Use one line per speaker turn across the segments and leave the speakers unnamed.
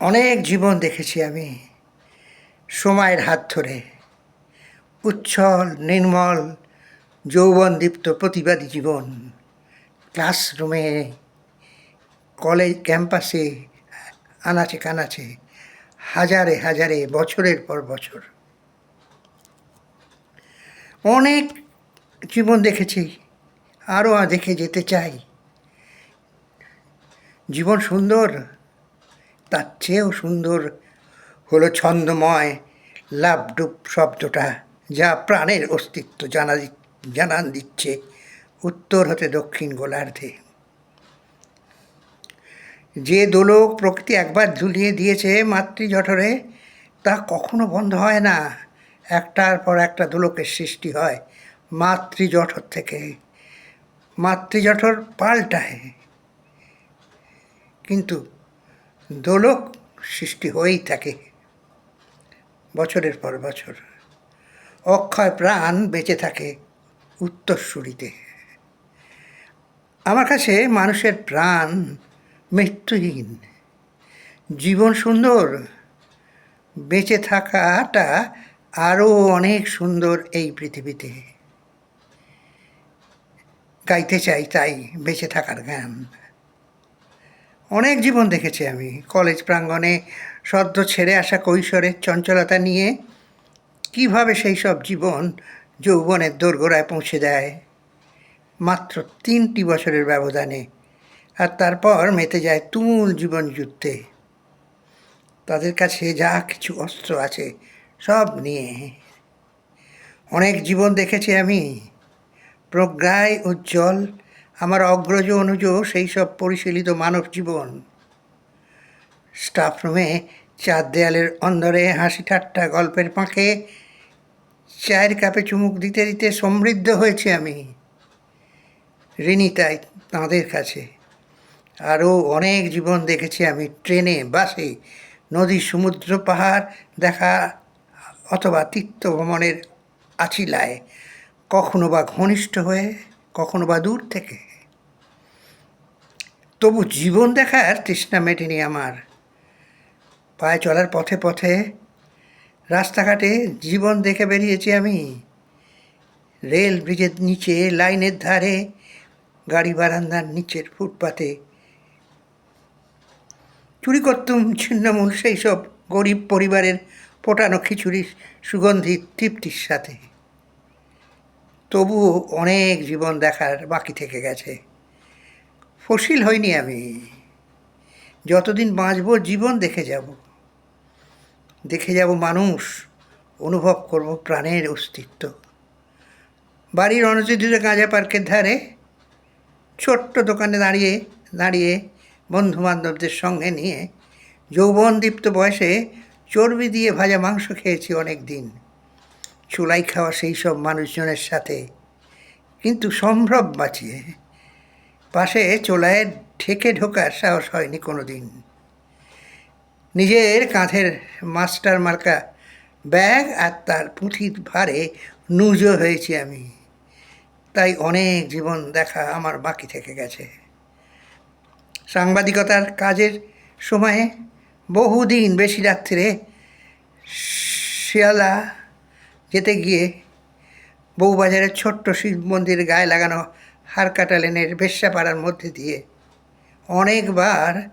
অনেক জীবন দেখেছি আমি। সময়ের হাত ধরে। উচ্ছল, নির্মল যৌবনদীপ্ত প্রতিবাদী জীবন। ক্লাসরুমে, কলেজ ক্যাম্পাসে, আনাচে কানাচে, হাজারে হাজারে, বছরের পর বছর। অনেক জীবন দেখেছি আরও দেখে যেতে চাই। জীবন সুন্দর তার চেয়েও সুন্দর হলো ছন্দময় লাভডুব শব্দটা, যা প্রাণের অস্তিত্ব জানা জানান দিচ্ছে উত্তর হতে দক্ষিণ গোলার্ধে। যে দোলক প্রকৃতি একবার ঝুলিয়ে দিয়েছে মাতৃজঠরে, তা কখনো বন্ধ হয় না। একটার পর একটা দোলকের সৃষ্টি হয় মাতৃজঠর থেকে। মাতৃজঠর পাল্টায়। কিন্তু দোলক সৃষ্টি হয়েই থাকে। বছরের পর বছর অক্ষয় প্রাণ বেঁচে থাকে উত্তরসূরিতে। আমার কাছে মানুষের প্রাণ মৃত্যুহীন। জীবন সুন্দর, বেঁচে থাকাটা আরও অনেক সুন্দর এই পৃথিবীতে। গাইতে চাই তাই বেঁচে থাকার গান অনেক জীবন দেখেছি আমি। কলেজ প্রাঙ্গণে, সদ্য ছেড়ে আসা কৈশোরের চঞ্চলতা নিয়ে কীভাবে সেই সব জীবন যৌবনের দোরগোড়ায় পৌঁছে দেয়। মাত্র তিনটি বছরের ব্যবধানে। আর তারপর মেতে যায় তুমুল জীবন যুদ্ধে। তাদের কাছে যা কিছু অস্ত্র আছে, সব নিয়ে। অনেক জীবন দেখেছি আমি। প্রজ্ঞায় উজ্জ্বল আমার অগ্রজ অনুজ সেই সব পরিশীলিত মানব জীবন। স্টাফ রুমে চার দেয়ালের অন্দরে হাসি ঠাট্টা গল্পের পাঁকে চায়ের কাপে চুমুক দিতে দিতে সমৃদ্ধ হয়েছি আমি। ঋণী তাঁদের কাছে। আরও অনেক জীবন দেখেছি আমি ট্রেনে, বাসে, নদী, সমুদ্র, পাহাড় দেখা অথবা তীর্থ ভ্রমণের আছিলায় কখনো বা ঘনিষ্ঠ হয়ে, কখনো বা দূর থেকে। তবু জীবন দেখার তৃষ্ণা মেটেনি আমার। পায়ে চলার পথে পথে, রাস্তাঘাটে জীবন দেখে বেরিয়েছি আমি। রেল ব্রিজের নিচে, লাইনের ধারে, গাড়ি বারান্দার নিচের ফুটপাতে। চুরি করতুম ছিন্নমূল সেই সব গরিব পরিবারের পোটানো খিচুড়ির সুগন্ধি তৃপ্তির সাথে। তবুও অনেক জীবন দেখার বাকি থেকে গেছে। ফসিল হইনি আমি। যতদিন বাঁচব, জীবন দেখে যাব। দেখে যাব মানুষ, অনুভব করব প্রাণের অস্তিত্ব। বাড়ির অনতিদূরে গাঁজা পার্কের ধারে, ছোট্ট দোকানে দাঁড়িয়ে দাঁড়িয়ে বন্ধু বান্ধবদের সঙ্গে নিয়ে যৌবনদীপ্ত বয়সে চর্বি দিয়ে ভাজা মাংস খেয়েছি অনেক দিন চুলাই খাওয়া সেই সব মানুষজনের সাথে, কিন্তু সম্ভ্রম বাঁচিয়ে পাশে চোলায় ঠেকে ঢোকার সাহস হয়নি কোনো দিন নিজের কাঁধের মাস্টার মার্কা ব্যাগ আর তার পুঁথির ভারে নুজো হয়েছি আমি। তাই অনেক জীবন দেখা আমার বাকি থেকে গেছে। সাংবাদিকতার কাজের সময়ে বহুদিন বেশি রাত্রে শিয়ালা যেতে গিয়ে বউবাজারের ছোট্ট শিব মন্দিরের গায়ে লাগানো হারকাটা লেনের বেশ্যাপাড়ার মধ্যে দিয়ে অনেকবার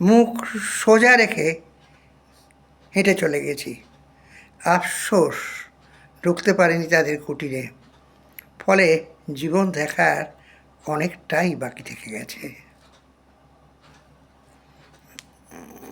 মুখ সোজা রেখে হেঁটে চলে গেছি। আফসোস, ঢুকতে পারিনি তাদের কুটিরে। ফলে জীবন দেখার অনেকটাই বাকি থেকে গেছে।